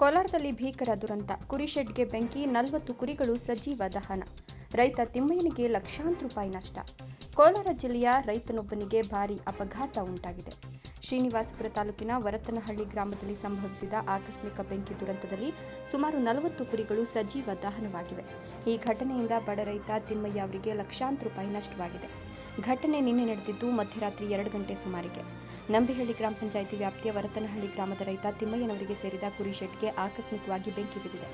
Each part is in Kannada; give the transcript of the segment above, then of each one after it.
ಕೋಲಾರದಲ್ಲಿ ಭೀಕರ ದುರಂತ. ಕುರಿ ಶೆಡ್ಗೆ ಬೆಂಕಿ, ನಲವತ್ತು ಕುರಿಗಳು ಸಜೀವ ದಹನ. ರೈತ ತಿಮ್ಮಯ್ಯನಿಗೆ ಲಕ್ಷಾಂತರ ರೂಪಾಯಿ ನಷ್ಟ. ಕೋಲಾರ ಜಿಲ್ಲೆಯ ರೈತನೊಬ್ಬನಿಗೆ ಭಾರಿ ಅಪಘಾತ ಉಂಟಾಗಿದೆ. ಶ್ರೀನಿವಾಸಪುರ ತಾಲೂಕಿನ ವರತನಹಳ್ಳಿ ಗ್ರಾಮದಲ್ಲಿ ಸಂಭವಿಸಿದ ಆಕಸ್ಮಿಕ ಬೆಂಕಿ ದುರಂತದಲ್ಲಿ ಸುಮಾರು ನಲವತ್ತು ಕುರಿಗಳು ಸಜೀವ ದಹನವಾಗಿವೆ. ಈ ಘಟನೆಯಿಂದ ಬಡ ರೈತ ತಿಮ್ಮಯ್ಯ ಅವರಿಗೆ ಲಕ್ಷಾಂತರ ರೂಪಾಯಿ ನಷ್ಟವಾಗಿದೆ. ಘಟನೆ ನಿನ್ನೆ ನಡೆದಿದ್ದು ಮಧ್ಯರಾತ್ರಿ ಎರಡು ಗಂಟೆ ಸುಮಾರಿಗೆ. ನಂಬಿಹಳ್ಳಿ ಗ್ರಾಮ ಪಂಚಾಯಿತಿ ವ್ಯಾಪ್ತಿಯ ವರತನಹಳ್ಳಿ ಗ್ರಾಮದ ರೈತ ತಿಮ್ಮಯ್ಯನವರಿಗೆ ಸೇರಿದ ಕುರಿ ಶೆಡ್ಗೆ ಆಕಸ್ಮಿಕವಾಗಿ ಬೆಂಕಿ ಬಿದ್ದಿದೆ.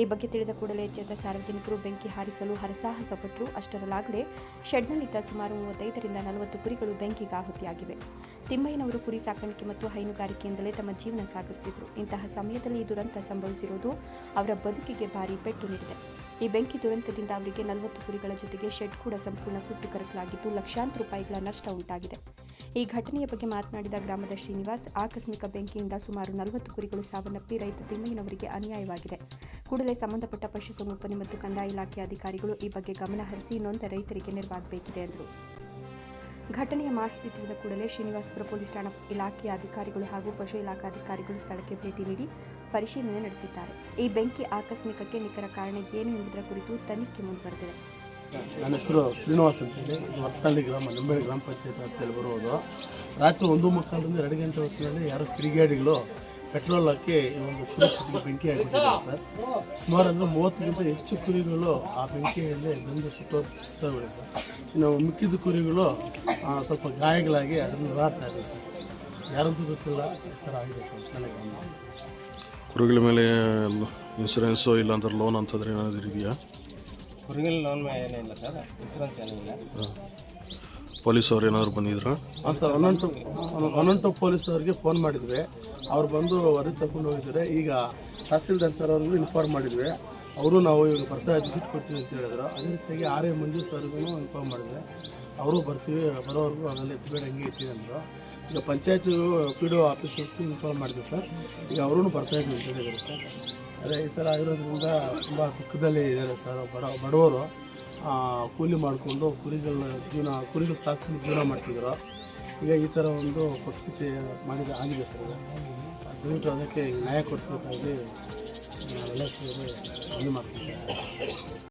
ಈ ಬಗ್ಗೆ ತಿಳಿದ ಕೂಡಲೇ ಎಚ್ಚೆತ್ತ ಸಾರ್ವಜನಿಕರು ಬೆಂಕಿ ಹಾರಿಸಲು ಹರಸಾಹಸ ಪಟ್ಟರು ಅಷ್ಟರಲ್ಲಾಗಲೇ ಶೆಡ್ನಲ್ಲಿದ್ದ ಸುಮಾರು ಮೂವತ್ತೈದರಿಂದ ನಲವತ್ತು ಕುರಿಗಳು ಬೆಂಕಿಗೆ ಆಹುತಿಯಾಗಿವೆ. ತಿಮ್ಮಯ್ಯನವರು ಕುರಿ ಸಾಕಾಣಿಕೆ ಮತ್ತು ಹೈನುಗಾರಿಕೆಯಿಂದಲೇ ತಮ್ಮ ಜೀವನ ಸಾಗಿಸುತ್ತಿದ್ದರು ಇಂತಹ ಸಮಯದಲ್ಲಿ ಈ ದುರಂತ ಸಂಭವಿಸಿರುವುದು ಅವರ ಬದುಕಿಗೆ ಭಾರಿ ಪೆಟ್ಟು ನೀಡಿದೆ. ಈ ಬೆಂಕಿ ದುರಂತದಿಂದ ಅವರಿಗೆ ನಲವತ್ತು ಕುರಿಗಳ ಜೊತೆಗೆ ಶೆಡ್ ಕೂಡ ಸಂಪೂರ್ಣ ಸುಟ್ಟು ಕರಕಲಾಗಿದ್ದು ಲಕ್ಷಾಂತರ ರೂಪಾಯಿಗಳ ನಷ್ಟ ಉಂಟಾಗಿದೆ. ಈ ಘಟನೆಯ ಬಗ್ಗೆ ಮಾತನಾಡಿದ ಗ್ರಾಮದ ಶ್ರೀನಿವಾಸ್, ಆಕಸ್ಮಿಕ ಬೆಂಕಿಯಿಂದ ಸುಮಾರು ನಲವತ್ತು ಕುರಿಗಳು ಸಾವನ್ನಪ್ಪಿ ರೈತ ತಿಮ್ಮಯ್ಯನವರಿಗೆ ಅನ್ಯಾಯವಾಗಿದೆ. ಕೂಡಲೇ ಸಂಬಂಧಪಟ್ಟ ಪಶುಸಂಗೋಪನೆ ಮತ್ತು ಕಂದಾಯ ಇಲಾಖೆ ಅಧಿಕಾರಿಗಳು ಈ ಬಗ್ಗೆ ಗಮನ ಹರಿಸಿ ನೊಂದ ರೈತರಿಗೆ ನೆರವಾಗಬೇಕಿದೆ ಎಂದರು. ಘಟನೆಯ ಮಾಹಿತಿ ತಿಳಿದ ಕೂಡಲೇ ಶ್ರೀನಿವಾಸಪುರ ಪೊಲೀಸ್ ಠಾಣಾ ಇಲಾಖೆಯ ಅಧಿಕಾರಿಗಳು ಹಾಗೂ ಪಶು ಇಲಾಖಾ ಅಧಿಕಾರಿಗಳು ಸ್ಥಳಕ್ಕೆ ಭೇಟಿ ನೀಡಿ ಪರಿಶೀಲನೆ ನಡೆಸಿದ್ದಾರೆ. ಈ ಬೆಂಕಿ ಆಕಸ್ಮಿಕಕ್ಕೆ ನಿಖರ ಕಾರಣ ಏನು ಎಂಬುದರ ಕುರಿತು ತನಿಖೆ ಮುಂದುವರೆದಿದೆ. ನನ್ನ ಹೆಸರು ಶ್ರೀನಿವಾಸ್ ಅಂತೇಳಿ. ಮಟ್ಟಳ್ಳಿ ಗ್ರಾಮ ನಂಬೇಳಿ ಗ್ರಾಮ ಪಂಚಾಯತ್ ಅಂತೇಳಿ ಬರುವುದು ರಾತ್ರಿ ಒಂದು ಮಕ್ಕಳಿಂದ ಎರಡು ಗಂಟೆ ಹೊತ್ತಿನಲ್ಲಿ ಯಾರೋ ಕಿಡಿಗೇಡಿಗಳು ಪೆಟ್ರೋಲ್ ಹಾಕಿ ಈ ಒಂದು ಕುರಿ ಬೆಂಕಿ ಹಾಕಿದ್ದಾರೆ ಸರ್. ಸುಮಾರು ಅಂದರೆ ಮೂವತ್ತಕ್ಕಿಂತ ಹೆಚ್ಚು ಕುರಿಗಳು ಆ ಬೆಂಕಿಯಲ್ಲಿ ಬಂದು ಸುತ್ತೋಗ್ತವೆ ಸರ್. ಇನ್ನು ಮಿಕ್ಕಿದ ಕುರಿಗಳು ಸ್ವಲ್ಪ ಗಾಯಗಳಾಗಿ ಅದನ್ನು ಓಡಾಡ್ತಾ ಇದೆ ಸರ್. ಯಾರಂತೂ ಗೊತ್ತಿಲ್ಲ ಈ ಥರ ಆಗಿದೆ ಸರ್ ನನಗೆ ಕುರಿಗಳ ಮೇಲೆ ಇನ್ಸೂರೆನ್ಸು ಇಲ್ಲಾಂದ್ರೆ ಲೋನ್ ಅಂತಂದ್ರೆ ಏನಾದರೂ ಇದೆಯಾ? ಕುರಿಗಳ ಲೋನ್ ಏನಿಲ್ಲ ಸರ್ ಇನ್ಸೂರೆನ್ಸ್ ಏನಿಲ್ಲ ಪೊಲೀಸ್ ಅವ್ರು ಏನಾದ್ರು ಬಂದಿದ್ರು? ಹಾಂ ಸರ್ ಒನ್ನೊಂಟು ಒನ್ನೊಂಟು ಪೊಲೀಸ್ ಅವರಿಗೆ ಫೋನ್ ಮಾಡಿದ್ವಿ. ಅವ್ರು ಬಂದು ವರದಿ ತಗೊಂಡು ಹೋಗಿದ್ದಾರೆ. ಈಗ ತಹಸೀಲ್ದಾರ್ ಸರ್ ಅವ್ರಿಗೂ ಇನ್ಫಾರ್ಮ್ ಮಾಡಿದ್ವಿ. ಅವರು ನಾವು ಇವಾಗ ಬರ್ತಾ ವಿಸಿಟ್ ಕೊಡ್ತೀವಿ ಅಂತ ಹೇಳಿದ್ರು. ಅದೇ ರೀತಿಯಾಗಿ ಆರ್ ಎ ಮಂಜು ಸರ್ಗೂ ಇನ್ಫಾರ್ಮ್ ಮಾಡಿದೆ ಅವರು ಬರ್ತೀವಿ ಬರೋವರೆಗೂ ಅದನ್ನು ಎತ್ಬೇಡ ಹಂಗೆ ಇರ್ತೀವಿ ಅಂದರು. ಈಗ ಪಂಚಾಯತ್ ಪಿ ಡಿ ಒ ಆಫೀಸರ್ಸ್ಗೂ ಇನ್ಫಾರ್ಮ್ ಮಾಡಿದ್ವಿ ಸರ್. ಈಗ ಅವರೂ ಬರ್ತಾ ಇದ್ದೀವಿ ಅಂತ ಹೇಳಿದ್ರು ಸರ್. ಅದೇ ಈ ಥರ ಆಗಿರೋದ್ರಿಂದ ತುಂಬ ದುಃಖದಲ್ಲಿ ಇದ್ದಾರೆ ಸರ್ ಬಡ, ಬಡವರು. ಕೂಲಿ ಮಾಡಿಕೊಂಡು ಕುರಿಗಳ ಜೀವನ, ಕುರಿಗಳು ಸಾಕೊಂಡು ಜೀವನ ಮಾಡ್ತಿದ್ದರು ಈಗ ಈ ಥರ ಒಂದು ಪರಿಸ್ಥಿತಿ ಮಾಡಿದ ಆಗಿದೆ ಸರ್. ದಯವಿಟ್ಟು ಅದಕ್ಕೆ ನ್ಯಾಯ ಕೊಡಿಸ್ಬೇಕಾಗಿ ಎಲ್ಲ ಸೇರಿ ಮಾಡ್ತಿದ್ದೆ ಮಾಡ್ತಿದ್ದೇವೆ